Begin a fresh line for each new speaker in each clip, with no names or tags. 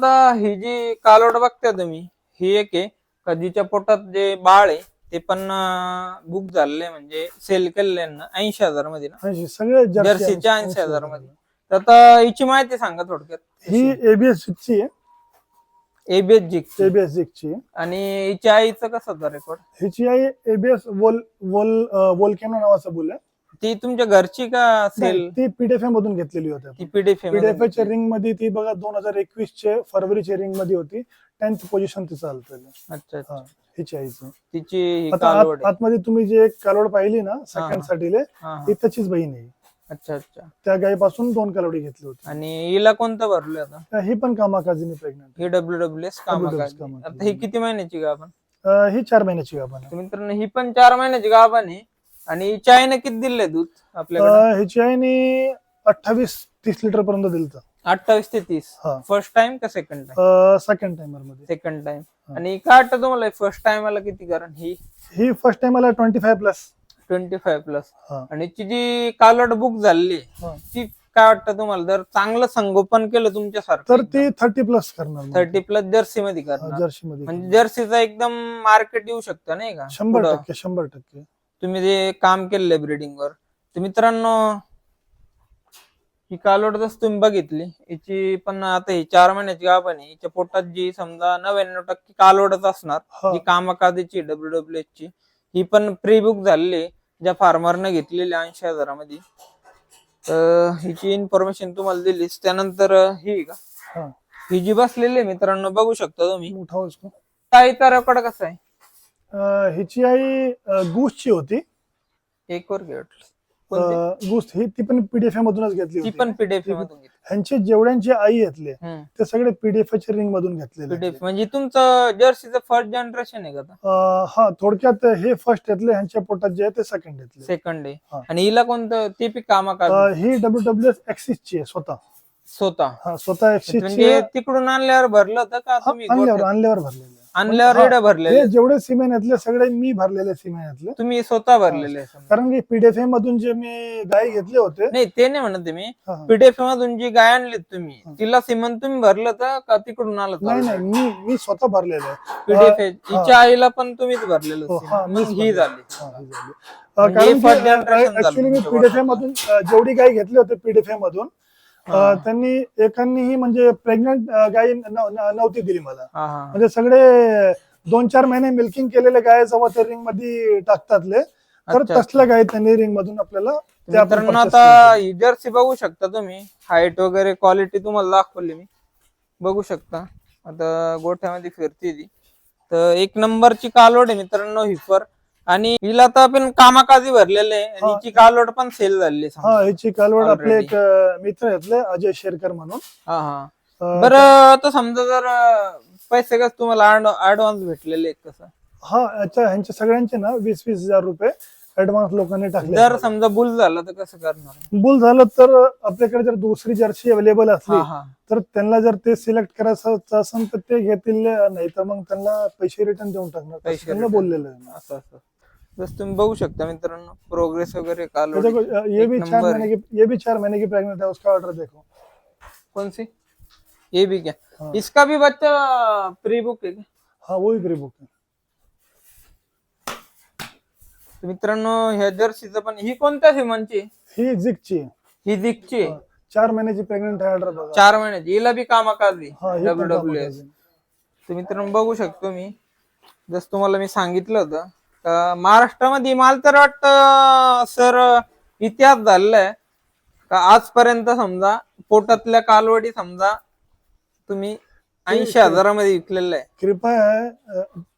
आता ही जी कालोड बघता तुम्ही ही एक आहे. कधीच्या पोटात जे बाळ आहे ते पण बुक झालेले म्हणजे सेल केलेले ऐंशी हजारमध्ये ना.
ऐंशी सगळे
जर्सीच्या ऐंशी हजारमध्ये तर आता हिची माहिती सांगा थोडक्यात.
ही एबीएस ची आहे.
एबीएस जिक
एबीएस ची. आहे.
आणि हिच्या आईचं कसं होतं रेकॉर्ड
हिची आई एबीएस वोल वोल वोल्कॅनो नावाचा बुल आहे
ती तुमच्या घरची का सेल
नाही, ती पीडीएफ मधून घेतलेली होती
ती पीडीएफ
पीडीएफ च्या रिंगमध्ये ती बघा दोन हजार एकवीस चे फरवरीच्या रिंगमध्ये होती. टेन्थ पोझिशन ती चालते
अच्छा अच्छा.
हिची आईचं.
तिची ही
आतमध्ये तुम्ही जे एक कालवड पाहिली ना सेकंड. साठी. ती त्याचीच बहीण आहे.
अच्छा अच्छा.
त्या गायीपासून दोन कालवडी घेतली होती.
आणि हिला कोणतं भरलं आता?
ही पण कामाकाजीने प्रेग्नंट
ही डब्ल्यू डब्ल्यू एस
कामाकाजी.
आता ही किती महिन्याची गाभण?
ही चार महिन्याची गाभण
मित्रांनो ही पण चार महिन्याची गाभण आहे. आणि चायना किती दिले दूध आपल्याकडे?
अं, हिची आईने अठ्ठावीस तीस लिटर पर्यंत दिलं
अठ्ठावीस ते तीस.
हा.
फर्स्ट टाइम का सेकंड टाइम
सेकंड टाइमरमध्ये.
सेकंड टाइम
हा.
आणि काय वाटतं तुम्हाला फर्स्ट टाइमला किती कारण? ही?
ही फर्स्ट टाइम आला twenty five plus
twenty five plus
हा.
आणि ती जी कालवड बुक झाली
हा.
ती काय वाटतं तुम्हाला? जर चांगलं संगोपन केलं तुमच्या
तर ती थर्टी प्लस करणार
थर्टी प्लस जर्सी मध्ये करणार.
जर्सी मध्ये
म्हणजे जर्सीचा एकदम मार्केट येऊ शकतं नाही का?
शंभर
पुढं.
टक्के शंभर टक्के.
तुम्ही जे काम केलेलं आहे ब्रिडिंग वर तर मित्रांनो ही कालोड जसं तुम्ही बघितली हिची पण आता ही चार महिन्याची गाभण आहे. हिच्या पोटात जी समजा नव्याण्णव टक्के कालोडच असणार
हा.
जी कामाकादीची डब्ल्यू डब्ल्यू एच ची ही पण प्री बुक झालेली ज्या फार्मरनं घेतलेली ऐंशी हजारामध्ये. तर हिची इन्फॉर्मेशन तुम्हाला दिलीच त्यानंतर ही का?
हा.
जी बसलेली आहे मित्रांनो बघू शकता तुम्ही.
उठाव इसको
काय तर रेकॉर्ड कसं आहे?
हिची आई गुसची होती
एक वर?
गुस ही ती पण पीडीएफ मधूनच घेतली
ती पण पीडीएफ मधून
ह्यांचे जेवढ्यांचे आई घेतले. ते सगळे पीडीएफ च्या रिंग मधून घेतलेले.
पीडीएफ म्हणजे तुमचं जर्सीचं फर्स्ट जनरेशन आहे का
हा थोडक्यात हे फर्स्ट घेतले ह्यांच्या पोटात जे आहे ते सेकंड घेतले
सेकंड आहे. आणि हिला कोणतं ते पी कामा का
ही डब्ल्यू डब्ल्यू एस एक्सिस ची आहे स्वतः
स्वतः
हा स्वतः एक्सिस
म्हणजे. तिकडून आणल्यावर भरलं होतं का
आणल्यावर? आणल्यावर भरलेले
आणल्यावर
हा,
रेड भरलेले
हे जेवढे सिमेंटले सगळे मी भरलेले सिमेंटले
तुम्ही स्वतः भरलेले समजा.
कारण की पीडीएफ मधून जे मी गाय घेतले होते
नाही ते नाही म्हणत मी
हा.
पीडीएफ मधून जी गाय आणली तुम्ही. तिला सिमन तुम्ही भरलं होतं का तिकडून आलं
नाही नाही मी मी स्वतः भरलेले आहे
पीडीएफ. हिच्या आईला पण तुम्हीच भरलेलं
हो,
सिमेंट.
हा,
मग ही. झाली
हा, ही झाली.
म्हणजे
अं, कारण
first generation झालं
ऍक्च्युली मी
तुमच्या
मधून अं, जेवढी गाय घेतली होती पीडीएफ मधून. अं, त्यांनी एकांनीही म्हणजे प्रेग्नंट गाय न- नव्हती दिली मला.
हा हा.
म्हणजे सगळे दोन चार महिने मिल्किंग केलेले गाय जेव्हा ते रिंगमध्ये टाकतातले तर
अच्छा.
तसल्या गाय त्यांनी रिंग मधून आपल्याला ते आपण
मित्रांनो
purchase
आता
केले.
ही जर्सी बघू शकता तुम्ही. हाईट वगैरे क्वालिटी तुम्हाला दाखवली मी. बघू शकता. आता गोठ्यामध्ये फिरते ती. तर एक नंबरची कालोड आहे मित्रांनो हिफर आणि हिला तर आपण कामाकाजी भरलेले आहे. आणि
हा.
हिची कालोड पण सेल झालेली आहे समजा.
हा ह्याची कालवड आपले
Already.
एक अं, मित्र घेतले अजय शेरकर म्हणून.
हा हा.
अं,
बरं आता समजा जर अं, पैसे कसं तुम्हाला ऍडव्हान्स भेटलेले आहेत कसं?
हा याच्या ह्यांच्या सगळ्यांचे ना वीस वीस हजार रुपये ऍडव्हान्स लोकांनी टाकले.
जर समजा बुल झालं तर कसं करणार?
बुल झालं तर आपल्याकडे जर दुसरी जर्सी अवेलेबल असली
हा
तर त्यांना जर ते सिलेक्ट करायचं असेल तर ते घेतील नाही तर मग त्यांना पैसे रिटर्न देऊन टाकणार.
पैसे
तसं त्यांना
return.
बोललेलं आहे.
असं असं. जसं तुम्ही बघू शकता मित्रांनो प्रोग्रेस वगैरे
देखो ये भी चार
नंबर
महीने की ये भी चार महीने की प्रेग्नेंट है उसका ऑर्डर देखो.
कौन सी ये भी क्या?
हाँ।
इसका भी बच्चा प्री बुक आहे का?
हाँ वो भी प्री बुक है।
तर मित्रांनो ह्या जर्सीचं पण ही कोणत्या सिमनची
ही एक्झिक ची आहे.
ही दिकची
हा. चार महिन्याची प्रेग्नेंट आहे ऑर्डर बघा.
चार महिन्याची. हिला बी कामाकाजी
हा ही
डब्ल्यू डब्ल्यू एस
आहे.
तर मित्रांनो बघू शकतो मी. जस तुम्हाला मी सांगितलं होतं महाराष्ट्रामध्ये मला तर वाटतं सर इतिहास झालेला आहे. का आजपर्यंत समजा पोटातल्या कालवडी समजा तुम्ही ऐंशी हजारामध्ये विकलेलं आहे.
कृपा आहे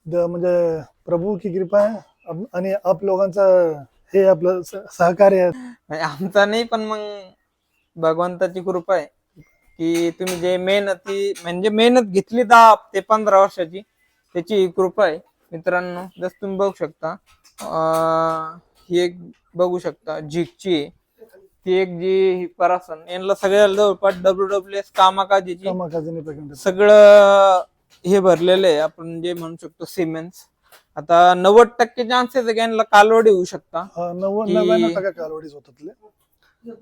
द- म्हणजे प्रभू की कृपा आणि आप लोकांचा हे आपलं स- सहकार्य आहे.
म्हणजे आमचा नाही पण मग भगवंताची कृपा आहे. की तुम्ही जे मेहनती म्हणजे मेहनत घेतली दहा ते पंधरा वर्षाची त्याची ही कृपा आहे. मित्रांनो जसं तुम्ही बघू शकता अं, ही एक बघू शकता झिकची आहे. ती एक जी परासन यांना सगळ्या जवळपास डब्ल्यू डब्ल्यू एस कामाकाजीची सगळं हे भरलेलं आहे. आपण जे म्हणू शकतो सिमेंट्स आता नव्वद टक्के चान्सेस आहे की यांना कालवडी होऊ शकता.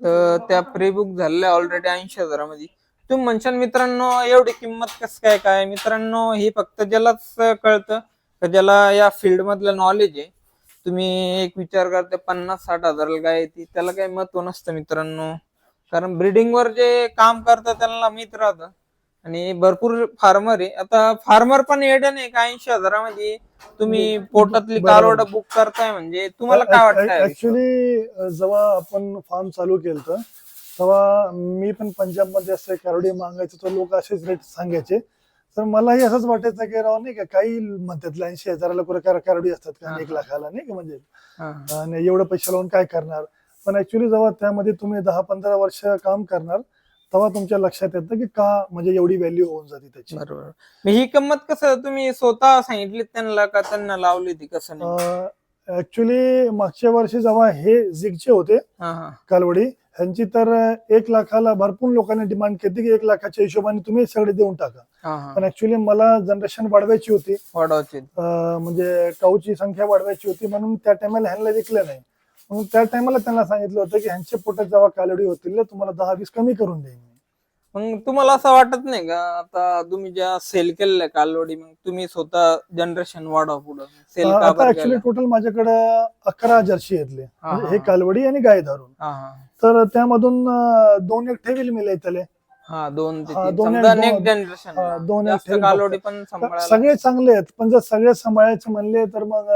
तर त्या प्री बुक झालेल्या ऑलरेडी ऐंशी हजारामध्ये. तुम्ही म्हणशाल मित्रांनो एवढी किंमत कसं काय काय? मित्रांनो ही फक्त ज्यालाच कळतं का ज्याला या फील्ड मधलं नॉलेज आहे. तुम्ही एक विचार करते पन्नास साठ हजाराला गाय येते त्याला काही महत्त्व नसतं मित्रांनो. कारण ब्रिडिंग वर जे काम करतात त्यांना माहीत राहतं. आणि भरपूर फार्मर आहे. आता फार्मर पण येडं नाही का? ऐंशी हजारामध्ये तुम्ही पोटातली. कालवड बुक करताय म्हणजे तुम्हाला काय वाटतं
ऍक्च्युली जेव्हा आपण फार्म चालू केलं तेव्हा मी पण पंजाबमध्ये असं कारोडी मागायचो तर लोक असेच रेट सांगायचे. तर मलाही असंच वाटायचं की राव नाही का काही म्हणतात ऐंशी हजाराला कुठे कारोडी असतात का एक. लाखाला नाही का म्हणजे. आणि एवढं पैसे लावून काय करणार? पण ऍक्च्युली जेव्हा त्यामध्ये तुम्ही दहा पंधरा वर्ष काम करणार तेव्हा तुमच्या लक्षात येतं की का म्हणजे एवढी व्हॅल्यू होऊन जाते त्याची.
बरोबर. ही किंमत कसं तुम्ही स्वतः सांगितली त्यांना का त्यांना लावली ती कसं
ऍक्च्युली मागच्या वर्षी जेव्हा हे झिगचे होते कालवडी ह्यांची तर एक लाखाला भरपूर लोकांनी डिमांड केली की एक लाखाच्या हिशोबाने तुम्ही सगळे देऊन टाका. पण ऍक्च्युली मला जनरेशन वाढवायची होती.
वाढवायचे
म्हणजे काऊची संख्या वाढवायची होती म्हणून त्या टायमाला ह्यांना विकलं नाही. म्हणून त्या टायमाला त्यांना सांगितलं होतं की ह्यांच्या पोटात जेव्हा कालवडी होतील तुम्हाला दहा वीस कमी करून देईन मी.
मग तुम्हाला असं वाटत नाही का? आता तुम्ही ज्या सेल केलेल्या कालवडी मग तुम्ही स्वतः जनरेशन वाढवा पुढं. Sale
actually? टोटल माझ्याकडे अकरा जर्सी येतले
हा.
कालवडी आणि गाय धरून. तर त्यामधून दोन एक ठेवील मी त्याले
हा दोन ते
हा,
तीन.
दोन
समजा
एक-
नेक्स्ट जनरेशन
दोन एक
जास्त
ठेवील
कालवडी
फक्त.
पण सांभाळायला
सगळे चांगले आहेत. पण जर सगळे सांभाळायचे म्हणले तर मग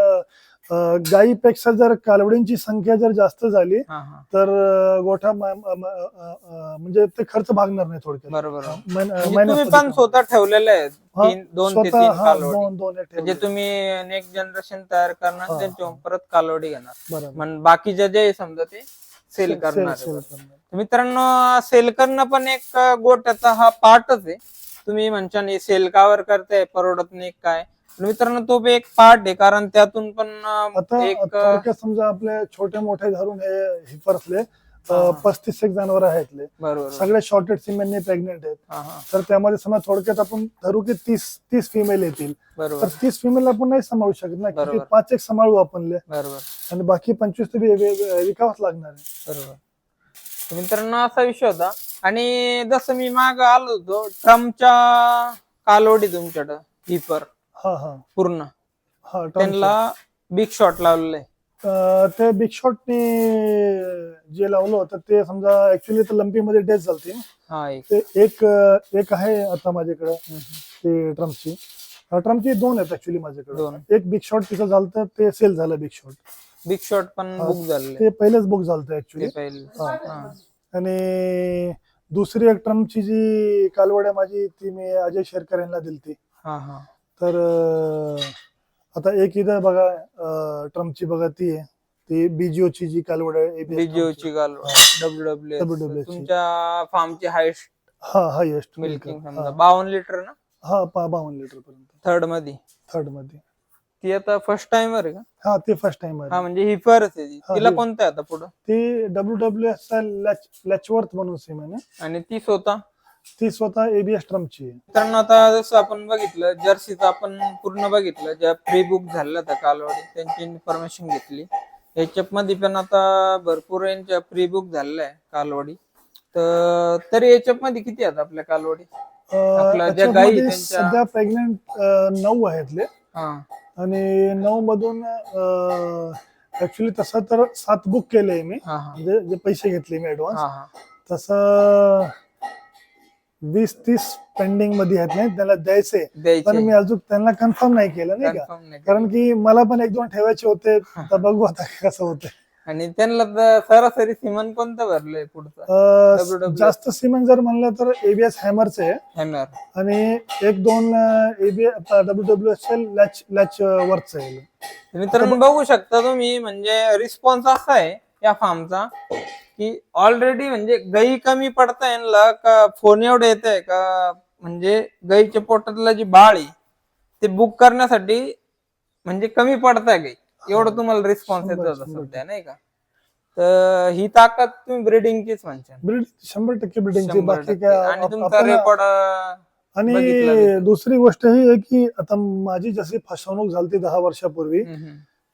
अं, गायीपेक्षा जर कालवडींची संख्या जर जास्त झाली
हा हा.
तर अं, गोठा म- म- म- अं, अं, म्हणजे ते खर्च भागणार नाही थोडक्यात.
बरोबर
महिन-
म्हणजे
महिन्यात
तुम्ही पण स्वतः ठेवलेले आहेत
हा,
तीन दोन ते
स्वतः
तीन
हा दोन दोन
म्हणजे
ठेवले.
तुम्ही नेक्स्ट जनरेशन तयार करणार
हा,
त्यांच्या. परत कालवडी घेणार.
बरोबर.
बाकीचे जे समजा ते सेल
सेल-
करणार
सेल
आहे.
करणार.
मित्रांनो सेल करणं पण एक गोट्याचा हा पार्टच आहे. तुम्ही म्हणता सेल कावर करताय परवडत नाही काय. मित्रांनो तो एक पार्ट आहे कारण त्यातून पण
आता
एक
थोडक्यात समजा आपले छोटे मोठे धरून हे
हा.
पस्तीस एक जनावर आहेत
बरोबर
सगळे शॉर्टेड सिमेंटने प्रेग्नेंट आहेत.
हा हा.
तर त्यामध्ये समजा थोडक्यात आपण धरू की तीस तीस फिमेल येतील. तर तीस फिमेल आपण नाही सांभाळू शकत ना किती
बरोबर.
पाच एक सांभाळू आपण.
बरोबर.
आणि बाकी पंचवीस तर वि- विकावंच लागणार आहे.
बरोबर. मित्रांनो असा विषय होता. आणि जसं मी माग आलो होतो ट्रम्पच्या कालवडी तुमच्याकडं हिपर
हा हा.
पूर्ण.
हा
त्यांना बिग शॉट लावलेलं आहे.
sheet. अं, ते बिग शॉटने जे लावलं होतं ते समजा ऍक्च्युली तर लंपी मध्ये डेथ झालती.
हा एक.
ते एक अं, एक आहे आता माझ्याकडे. ते ट्रम्पची. ट्रम्पची दोन आहेत ऍक्च्युली माझ्याकडे.
दोन.
एक बिग शॉट तिथं झालं तर ते सेल झालं बिग शॉट
बिग शॉट पण. बुक झालेले
ते पहिलेच बुक झालं ऍक्च्युली. आणि दुसरी एक ट्रम्पची जी कालवड आहे माझी ती मी अजय शेरकर यांना दिलती
हा हा.
तर आता एक इथं बघा ट्रम्पची बघा ती आहे. ती बीजीओची जी कालवड आहे
बीजीओ. ची गाल डब्ल्यू डब्ल्यू
WWF ची.
तुमच्या फार्मची हायस्ट
हा हायेस्ट
मिल्किंग बावन्न लिटर ना?
हा बावन्न लिटर पर्यंत. थर्डमध्ये थर्डमध्ये
ती आता फर्स्ट टाइमर आहे का?
हा ते फर्स्ट टाइम
हा
आहे
म्हणजे ही फरच आहे ती.
हा,
तिला
ही.
कोणतं आहे आता पुढं?
ती डब्ल्यू डब्ल्यू एस लॅचवर्थ म्हणून सिम आहे ना?
आणि ती स्वतः?
ती स्वतः एबीएस ट्रम्पची आहे.
मित्रांनो आता जसं आपण बघितलं जर्सीचं आपण पूर्ण बघितलं ज्या प्री बुक झाल्या त्या कालवडी त्यांची इन्फॉर्मेशन घेतली. याच्यात मध्ये पण आता भरपूर यांच्या प्री बुक झालेल्या आहे कालवडी. तर तरी याच्यात मध्ये किती आहेत आपल्या कालवडी?
अं,
ज्या त्यांच्या-
सध्या प्रेग्नेंट नऊ आहेतले
हा.
आणि नऊ मधून ऍक्च्युली तसं तर सात बुक केले मी. म्हणजे जे पैसे घेतले मी ऍडव्हान्स तसं वीस तीस पेंडिंगमध्ये आहेत नाही त्याला द्यायचे. पण मी अजून त्यांना कन्फर्म नाही केलं नाही का? कारण की मला पण एक दोन ठेवायचे होते. तर बघू आता कसं होतं
आणि त्यांना तर सरासरी सिमन कोणतं भरलंय पुढचं.
जास्त सिमेंट जर म्हणलं तर एबीएस हॅमरचे आहे.
हॅमर
आणि एक दोन ABS W W S latch latch वरच आहे.
मित्रांनो बघू शकता तुम्ही म्हणजे रिस्पॉन्स असा आहे या फार्मचा की ऑलरेडी म्हणजे गाई कमी पडता यांना का फोन एवढे येत आहे का म्हणजे गाईच्या पोटातलं जी बाळ आहे ते बुक करण्यासाठी म्हणजे कमी पडताय गाई. एवढं तुम्हाला रिस्पॉन्स येतो सध्या नाही का तर ही ताकद तुम्ही ब्रिडिंगचीच म्हणता
शंभर टक्के बिल्डिंगची
शंभर
बाकी
टक्के.
काय
आणि तुमचा
आपण-
रेकॉर्ड बघितलं मी.
आणि दुसरी गोष्ट ही आहे की आता माझी जशी फसवणूक झाली दहा वर्षापूर्वी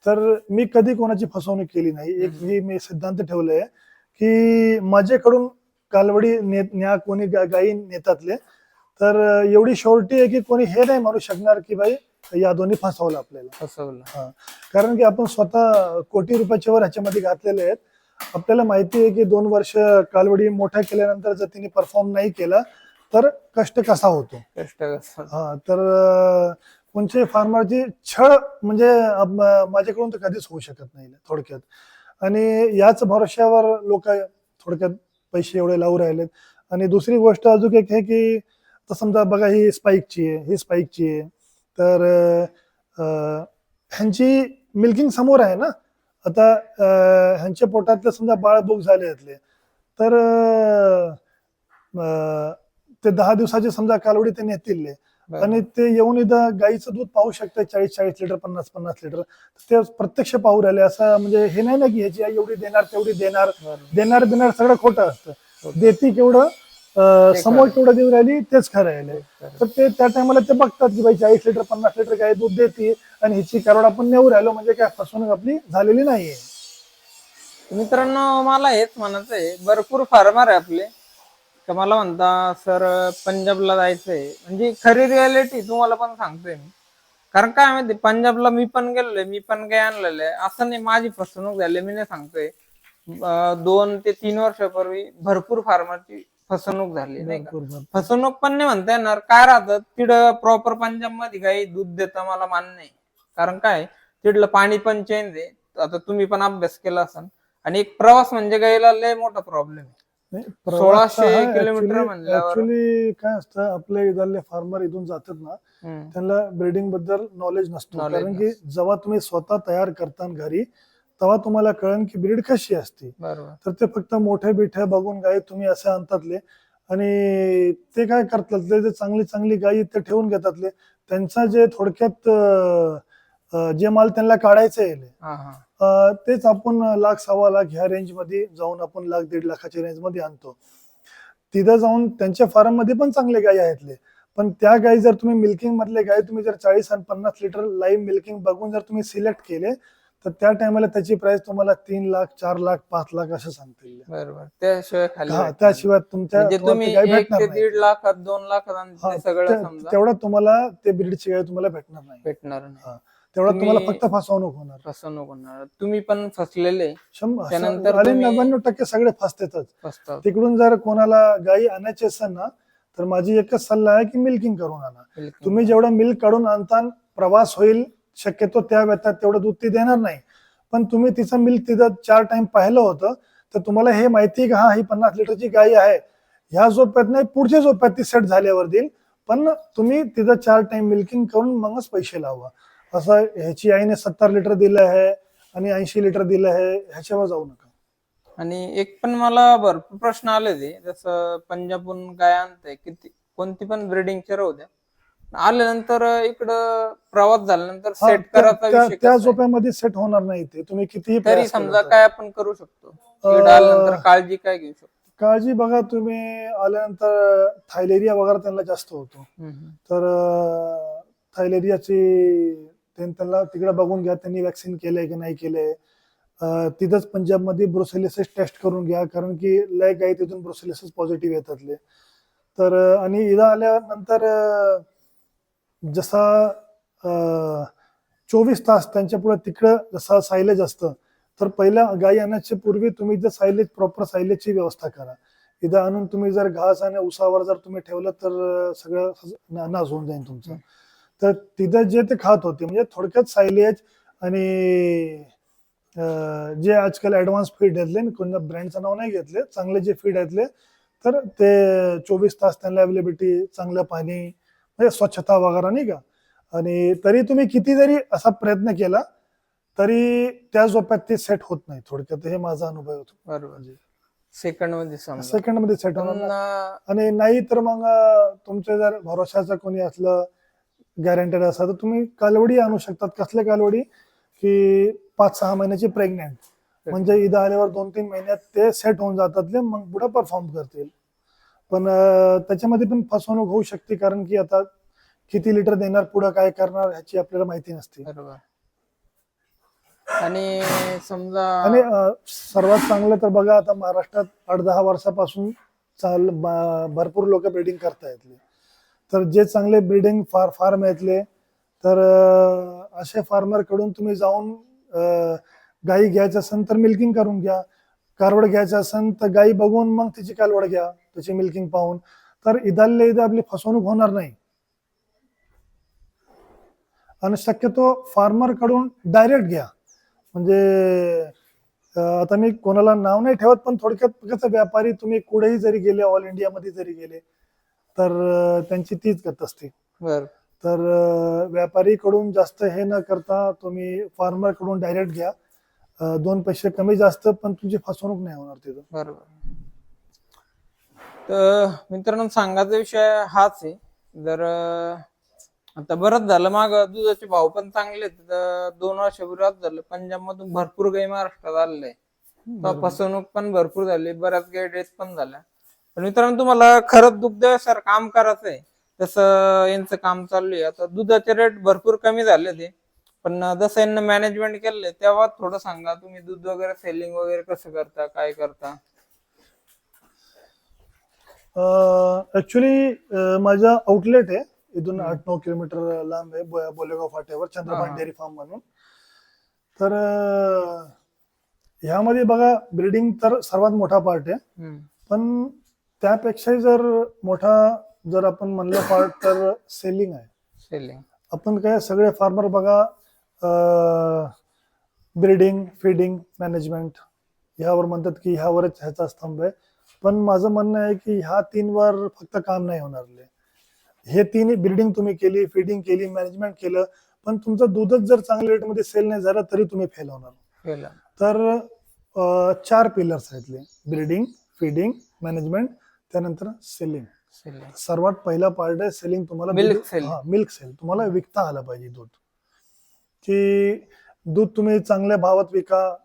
तर मी कधी कोणाची फसवणूक केली नाही एक
हम्म.
ही मी सिद्धांत ठेवलाय की माझ्याकडून कालवडी ने न्या कोणी गा- गायी नेतातले तर एवढी शॉर्टी आहे की कोणी हे नाही मानू शकणार की बाई या दोन्ही फसवलं आपल्याला.
फसवलं.
कारण की आपण स्वतः कोटी रुपयाच्या वर ह्याच्यामध्ये घातलेले आहेत. आपल्याला माहिती आहे की दोन वर्ष कालवडी मोठ्या केल्यानंतर जर तिने परफॉर्म नाही केला तर कष्ट कसा होतो?
कष्ट कसं
हा तर अं, कोणत्याही फार्मरची छळ म्हणजे अं, माझ्याकडून तर कधीच होऊ शकत नाही थोडक्यात. आणि याच भरोश्यावर लोक थोडक्यात पैसे एवढे लावून राहिलेत. आणि दुसरी गोष्ट अजून एक आहे की तर समजा बघा ही स्पाईकची आहे ही स्पाईकची आहे. तर ह्यांची मिल्किंग समोर आहे ना आता ह्यांच्या पोटातले समजा बाळबूक झाले यातले तर ते दहा दिवसाचे समजा कालवडी ते नेतील. आणि ते येऊन इथं गाईचं दूध पाहू शकते चाळीस चाळीस लिटर पन्नास पन्नास लिटर ते प्रत्यक्ष पाहू राहिले असं म्हणजे हे नाही ना की ह्याची आई एवढी देणार तेवढी देणार. देणार देणार सगळं खोटं असतं. देती केवढं समोर. केवढं देऊ राहिली तेच खरं आहे तर ते त्या टायमाला ते बघतात की बाई चाळीस लिटर पन्नास लिटर गाय दूध देते आणि हिची करोड आपण नेऊ राहिलो म्हणजे काय फसवणूक आपली झालेली नाहीये.
मित्रांनो मला हेच म्हणायचं आहे भरपूर फार्मर आहे आपले. तर मला म्हणता सर पंजाबला जायचंय. म्हणजे खरी रियालिटी तुम्हाला पण सांगतोय मी. कारण काय माहिती पंजाबला मी पण गेलोय मी पण काही आणलेलं आहे. असं नाही माझी फसवणूक झाली मी नाही सांगतोय. दोन ते तीन वर्षापूर्वी भरपूर फार्मरची फसवणूक झाली नाही का?
बरोबर.
फसवणूक पण नाही म्हणता येणार. काय राहतं? तिथं प्रॉपर पंजाबमध्ये काही दूध देतं मला मान्य नाही. कारण काय? तिथलं पाणी पण चेंज आहे. आता तुम्ही पण अभ्यास केला असाल. आणि एक प्रवास म्हणजे गाईला लय मोठा प्रॉब्लेम आहे.
नाही,
सोळाशे
हा
किलोमीटर
actually-
म्हणल्यावर-
actually काय असतं? आपल्या इथले फार्मर इथून जातात ना
हम्म.
त्यांना ब्रीडिंगबद्दल नॉलेज नसतो.
Knowledge
कारण की जेव्हा तुम्ही स्वतः तयार करता घरी तेव्हा तुम्हाला कळन की ब्रीड कशी असते. तर ते फक्त मोठे बिठे बघून गाई तुम्ही असे आणतातले. आणि ते काय करतात ते जे चांगली चांगली गाई ते ठेवून घेतातले त्यांचा जे थोडक्यात जे माल त्यांना काढायचं आहे तेच आपण लाख सव्वा लाख ह्या रेंजमध्ये जाऊन आपण लाख दीड लाखाच्या रेंजमध्ये आणतो. तिथं जाऊन त्यांच्या फार्ममध्ये पण चांगले गायी आहेतले पण त्या गायी जर तुम्ही मिल्किंग मधले गायी तुम्ही जर चाळीस आणि पन्नास लिटर लाईव्ह मिल्किंग बघून जर तुम्ही सिलेक्ट केले तर त्या टायमाला त्याची प्राइस तुम्हाला तीन लाख चार लाख पाच लाख असं सांगतील.
बरोबर. त्याशिवाय खाली
हा, तुमच्या
म्हणजे
तुम्हाला
तुम्ही
ती गाय
एक
भेटणार
ते
नाही.
दीड लाखात दोन लाखात आणि
हा,
ते सगळं
ते-
समजा.
तेवढं तुम्हाला ते ब्रीडची गाय तुम्हाला भेटणार नाही.
भेटणार नाही.
तेवढं
तुम्ही-
तुम्हाला फक्त फसवणूक होणार.
फसवणूक होणार. तुम्ही पण फसलेले.
शंभर
त्यानंतर
आणि
तुम्ही-
नव्याण्णव टक्के सगळे फसतेच
फसतात.
तिकडून जर कोणाला गायी आणायची असेल ना तर माझी एकच सल्ला आहे की मिल्किंग करून आणा. तुम्ही जेवढं मिल्क काढून आणता प्रवास होईल शक्यतो त्या व्यतात तेवढं दूध ती देणार नाही. पण तुम्ही तिचं मिल्क तिथं चार टाइम पाहिलं होतं तर तुम्हाला हे माहिती आहे हा ही पन्नास लिटरची गाय आहे. ह्या झोप्यात नाही पुढच्या झोप्यात ती सेट झाल्यावर देईल. पण तुम्ही तिथं चार टाइम मिल्किंग करून मगच पैसे लावा. असं ह्याची आईने सत्तर लिटर दिलं आहे आणि ऐंशी लिटर दिलं आहे ह्याच्यावर जाऊ नका.
आणि एक पण मला भरपूर प्रश्न आले ते. जसं पंजाबहून गाय आणते किती कोणती पण ब्रिडिंगच्या राहू द्या. आल्यानंतर इकडं प्रवास झाल्यानंतर
हा,
सेट
त्या-
करायचा
त्या-
विषय
त्या
कसा आहे?
झोप्यामध्ये सेट होणार नाही ते तुम्ही कितीही
तरी
प्रयास
समजा
केला.
काय आपण करू शकतो इकडं आल्यानंतर काळजी काय घेऊ शकतो
काळजी बघा तुम्ही आल्यानंतर थायलेरिया वगैरे त्यांना जास्त होतो. तर अं, थायलेरियाची त्यां- त्यांना तिकडे बघून घ्या त्यांनी वॅक्सिन केलंय की नाही केलंय अं, तिथंच पंजाबमध्ये ब्रोसेलिसिस टेस्ट करून घ्या कारण की लय काही तिथून ब्रोसेलिसिस पॉझिटिव्ह येतातले तर अं, आणि इथं आल्यानंतर अं, जसा चोवीस तास त्यांच्या पुढे तिकडं जसा सायलेज असतं तर पहिल्या गायी आणण्याच्या पूर्वी तुम्ही जर सायलेज प्रॉपर सायलेजची व्यवस्था करा. इथं आणून तुम्ही जर घास आणि उसावर जर तुम्ही ठेवलं तर सगळं ना- नाश होऊन जाईल तुमचं. तर तिथं जे ते खात होते म्हणजे थोडक्यात सायलेज आणि जे आजकाल ऍडव्हान्स फीड घेतले कोणत्या ब्रँडचं नाव नाही घेतले चांगले जे फीड घेतले तर ते चोवीस तास त्यांना अवेलेबिलिटी चांगलं पाणी म्हणजे स्वच्छता वगैरे नाही का? आणि तरी तुम्ही किती जरी असा प्रयत्न केला तरी त्या झोप्यात ते सेट होत नाही थोडक्यात. हे माझा अनुभव होतो.
बरोबर.
सेकंडमध्ये सेकंडमध्ये सेट होणार आणि नाही तर मग अं, तुमचं जर भरोशाचं कोणी असलं गॅरंटेड असं तर तुम्ही कालवडी आणू शकतात. कसले कालवडी? की पाच सहा महिन्याची प्रेग्नेंट म्हणजे इथं आल्यावर दोन तीन महिन्यात ते सेट होऊन जातात मग पुढे परफॉर्म करतील. पण त्याच्यामध्ये पण फसवणूक होऊ शकते कारण की आता किती लिटर देणार पुढे काय करणार ह्याची आपल्याला माहिती नसते.
बरोबर. आणि समजा
आणि सर्वात चांगलं तर बघा आता महाराष्ट्रात आठ दहा वर्षापासून चाल भरपूर लोक ब्रीडिंग करता येतले तर जे चांगले ब्रीडिंग फार फार्म येतले तर असे फार्मरकडून तुम्ही जाऊन गाई घ्यायचं असेल तर मिल्किंग करून घ्या. कारवड घ्यायचं असेल तर गाई बघून मग तिची कालवड घ्या. त्याची मिल्किंग पाहून. तर इदाले इदा आपली फसवणूक होणार नाही. आणि शक्यतो फार्मरकडून डायरेक्ट घ्या. म्हणजे आता मी कोणाला नाव नाही ठेवत पण थोडक्यात कसं व्यापारी तुम्ही कुठेही जरी गेले ऑल इंडियामध्ये जरी गेले तर त्यांची तीच गत असते. तर अं, व्यापारीकडून जास्त हे न करता तुम्ही फार्मरकडून डायरेक्ट घ्या. दोन पैसे कमी जास्त पण तुमची फसवणूक नाही होणार तिथं.
बरोबर. तर मित्रांनो सांगायचा विषय हाच आहे. जर आता बरंच झालं माग दुधाचे भाव पण चांगले आहेत. तर दोन वर्षापूर्वी असं झालं पंजाब मधून भरपूर गाई महाराष्ट्रात. तर फसवणूक पण भरपूर झाली बऱ्याच गाई डेथ पण झाल्या. पण मित्रांनो तुम्हाला खरंच दुग्ध सर काम करायचं आहे तसं यांचं काम चालू आहे. आता दुधाचे रेट भरपूर कमी झाले ते पण जसं यांना मॅनेजमेंट केलंय तेव्हा थोडं सांगा तुम्ही दूध वगैरे सेलिंग वगैरे कसं करता काय करता?
ऍक्च्युली माझा आउटलेट आहे. इथून आठ नऊ किलोमीटर लांब आहे बो- बोलेगाव फाट्यावर चंद्रभान
हा.
डेअरी फार्म म्हणून. तर अं, ह्यामध्ये बघा ब्रीडिंग तर सर्वात मोठा पार्ट आहे.
हम्म.
पण त्यापेक्षाही जर मोठा जर आपण म्हणलं पार्ट तर सेलिंग आहे.
सेलिंग
आपण काय सगळे फार्मर बघा ब्रीडिंग फीडिंग मॅनेजमेंट ह्यावर म्हणतात की ह्यावरच ह्याचा स्तंभ आहे. पण माझं म्हणणं आहे की ह्या तीनवर फक्त काम नाही होणार हे तीन ब्रीडिंग तुम्ही केली फीडिंग केली मॅनेजमेंट केलं पण तुमचं दूधच जर चांगल्या रेटमध्ये सेल नाही झालं तरी तुम्ही फेल होणार. तर चार पिलर्स आहेत ब्रीडिंग फीडिंग मॅनेजमेंट त्यानंतर सेलिंग
सेलिंग
सर्वात पहिला पार्ट आहे सेलिंग तुम्हाला
selling.
हा मिल्क सेल तुम्हाला विकता आलं पाहिजे दूध. की दूध तुम्ही चांगल्या भावात विका.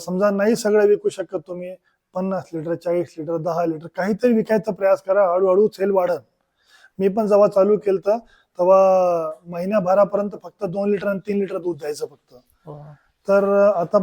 समजा नाही सगळं विकू शकत तुम्ही पन्नास लिटर चाळीस लिटर दहा लिटर काहीतरी विकायचा प्रयास करा हळूहळू सेल वाढत मी पण जेव्हा चालू केलं तेव्हा महिन्याभरापर्यंत फक्त दोन लिटर आणि तीन लिटर दूध द्यायचं फक्त
हो.
तर आता